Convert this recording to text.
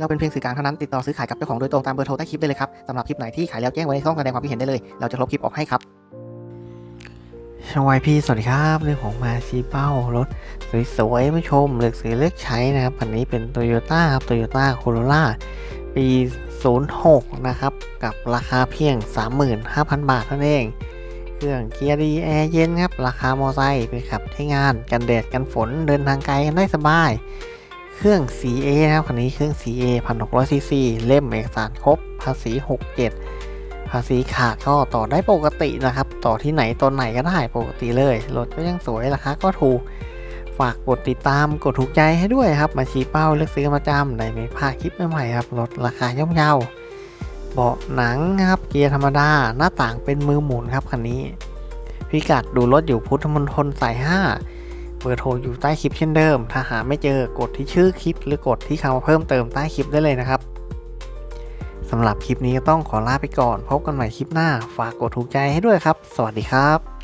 เราเป็นเพียงสื่อกลางเท่านั้นติดต่อซื้อขายกับเจ้าของโดยตรงตามเบอร์โทรใต้คลิปได้เลยครับสำหรับคลิปไหนที่ขายแล้วแจ้งไว้ในช่องแสดงความคิดเห็นได้เลย เราจะลบคลิปออกให้ครับช่องวายพี่สวัสดีครับเรื่องของมาซีเป้ารถสวยๆผู้ชมเลือกซื้อเลือกใช้นะครับคันนี้เป็นโตโยต้าครับโตโยต้าโคโรล่าปี 06 นะครับ กับราคาเพียง 35,000 บาทเท่านั้นเอง เครื่องเกียร์ดีแอร์เย็นครับ ราคามอไซค์ไปขับใช้งาน กันแดดกันฝนเดินทางไกลกันได้สบาย เครื่อง CA นะครับคันนี้เครื่อง CA 1,600 cc เล่มเอกสารครบ ภาษี 67 ภาษีขาดก็ต่อได้ปกตินะครับ ต่อที่ไหนตอนไหนก็ได้ปกติเลย รถก็ยังสวยราคาก็ถูก ฝากกดติดตามกดถูกใจให้ด้วยครับ มาชี้เป้าเลือกซื้อมาจำได้ไม่พลาดคลิปใหม่ๆครับลดราคาย่อมเยาเบาะหนังครับเกียร์ธรรมดาหน้าต่างเป็นมือหมุนครับคันนี้พิกัดดูรถอยู่พุทธมณฑลสาย 5 เบอร์โทรอยู่ใต้คลิปเช่นเดิม ถ้าหาไม่เจอกดที่ชื่อคลิป หรือกดที่คำว่าเพิ่มเติมใต้คลิปได้เลยนะครับสำหรับคลิปนี้ต้องขอลาไปก่อน พบกันใหม่คลิปหน้า ฝากกดถูกใจให้ด้วยครับ สวัสดีครับ